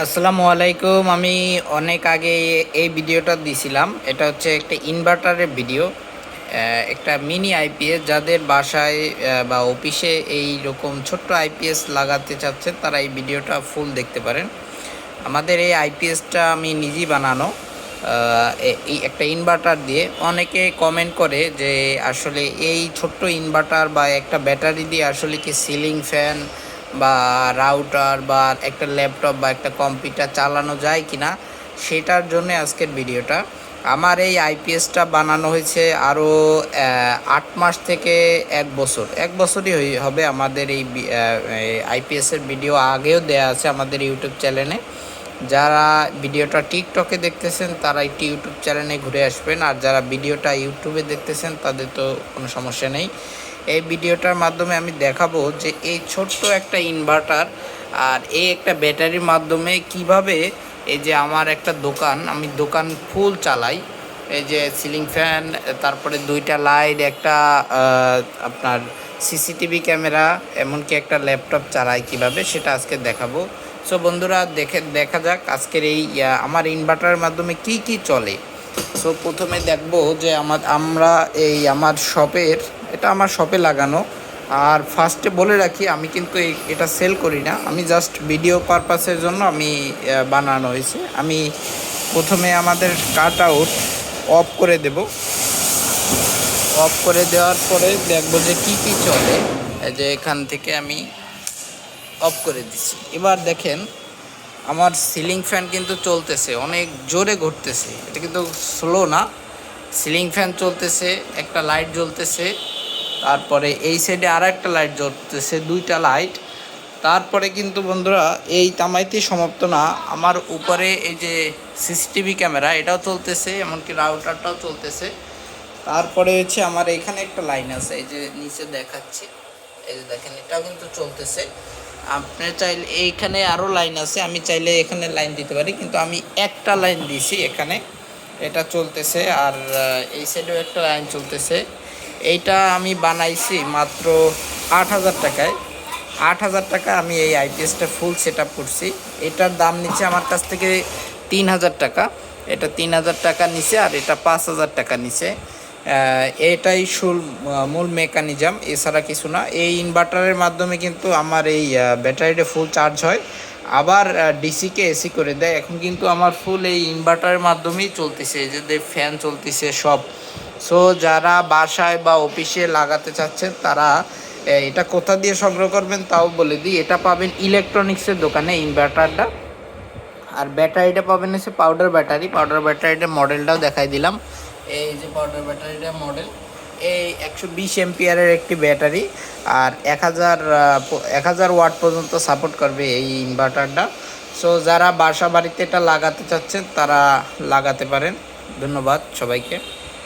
আসসালামু আলাইকুম। আমি অনেক আগে এই ভিডিওটা দিছিলাম। এটা হচ্ছে একটা ইনভার্টারের ভিডিও। একটা মিনি আইপিএস যাদের বাসায় বা অফিসে এই রকম ছোট্ট আইপিএস লাগাতে চাচ্ছেন তারা এই ভিডিওটা ফুল দেখতে পারেন। আমাদের এই আইপিএসটা আমি নিজেই বানানো। এই একটা ইনভার্টার দিয়ে। অনেকে কমেন্ট করে যে আসলে এই ছোট্ট ইনভার্টার বা একটা ব্যাটারি দিয়ে আসলে কি সিলিং ফ্যান বা রাউটার বা একটা ল্যাপটপ বা একটা কম্পিউটার চালানো যায় কি না সেটার জন্য আজকের ভিডিওটা। আমার এই আইপিএসটা বানানো হয়েছে আরও আট মাস থেকে এক বছর। এক বছরই হবে আমাদের এই আইপিএসের ভিডিও আগেও দেয়া আছে আমাদের ইউটিউব চ্যানেলে। যারা ভিডিওটা টিকটকে দেখতেছেন, তারা একটি ইউটিউব চ্যানেলে ঘুরে আসবেন। আর যারা ভিডিওটা ইউটিউবে দেখতেছেন, তাদের তো কোনো সমস্যা নেই। এই ভিডিওটার মাধ্যমে আমি দেখাবো যে এই ছোট্ট একটা ইনভার্টার আর এই একটা ব্যাটারির মাধ্যমে কীভাবে এই যে আমার একটা দোকান, আমি দোকান ফুল চালাই। এই যে সিলিং ফ্যান তারপরে দুইটা লাইট একটা আপনার সিসিটিভি ক্যামেরা এমনকি একটা ল্যাপটপ চালাই কীভাবে সেটা আজকে দেখাবো। সো বন্ধুরা, দেখে, দেখা যাক আজকের এই আমার ইনভার্টারের মাধ্যমে কি কি চলে। সো প্রথমে দেখব যে আমার, আমরা এই আমার শপের এটা আমার শপে লাগানো। আর ফার্স্টে বলে রাখি, আমি কিন্তু এটা সেল করি না। আমি জাস্ট ভিডিও পারপাসের জন্য আমি বানানো হয়েছে। আমি প্রথমে আমাদের কাট আউট অফ করে দেব। অফ করে দেওয়ার পরে দেখব যে কি কি চলে। যে এখান থেকে আমি অফ করে দিচ্ছি। এবার দেখেন, আমার সিলিং ফ্যান কিন্তু চলতেছে, অনেক জোরে ঘুরতেছে। এটা কিন্তু স্লো না। সিলিং ফ্যান চলতেছে, একটা লাইট জ্বলতেছে। তারপরে এই সাইডে আর একটা লাইট জ্বলতেছে, দুইটা লাইট তারপরে কিন্তু বন্ধুরা, এই তামাইতেই সমাপ্ত না। আমার উপরে এই যে সিসিটিভি ক্যামেরা এটাও চলতেছে, এমনকি রাউটারটাও চলতেছে। তারপরে হচ্ছে আমার এখানে একটা লাইন আছে, এই যে নিচে দেখাচ্ছি। এই যে দেখেন, এটাও কিন্তু চলতেছে। আপনি চাইলে এইখানে আরও লাইন আছে, আমি চাইলে এখানে লাইন দিতে পারি, কিন্তু আমি একটা লাইন দিছি এখানে। এটা চলতেছে, আর এই সাইডেও একটা লাইন চলতেছে। এইটা আমি বানাইছি মাত্র আট হাজার টাকায়। আট হাজার টাকা আমি এই আইপিএসটা ফুল সেট আপ করছি। এটার দাম নিচ্ছে আমার কাছ থেকে তিন হাজার টাকা। এটা তিন হাজার টাকা নিচে আর এটা পাঁচ হাজার টাকা নিচে এটাই শুল মূল মেকানিজম এছাড়া কিছু না। এই ইনভার্টারের মাধ্যমে কিন্তু আমার এই ব্যাটারিটা ফুল চার্জ হয়। আবার ডিসিকে এসি করে দেয়। এখন কিন্তু আমার ফুল এই ইনভার্টারের মাধ্যমেই চলতেছে। যে ফ্যান চলতেছে সব। সো যারা বাসায় বা অফিসে লাগাতে চাচ্ছেন তারা এটা কোথা দিয়ে সংগ্রহ করবেন তাও বলে দিই। এটা পাবেন ইলেকট্রনিক্সের দোকানে ইনভার্টারটা। আর ব্যাটারিটা পাবেন হচ্ছে পাউডার ব্যাটারি। পাউডার ব্যাটারিটার মডেলটাও দেখাই দিলাম। এই যে পাউডার ব্যাটারিটার মডেল। এই একশো বিশ এমপিয়ারের একটি ব্যাটারি। আর এক হাজার এক হাজার ওয়াট পর্যন্ত সাপোর্ট করবে এই ইনভার্টারটা। সো যারা বাসা বাড়িতে এটা লাগাতে চাচ্ছেন, তারা লাগাতে পারেন। ধন্যবাদ সবাইকে।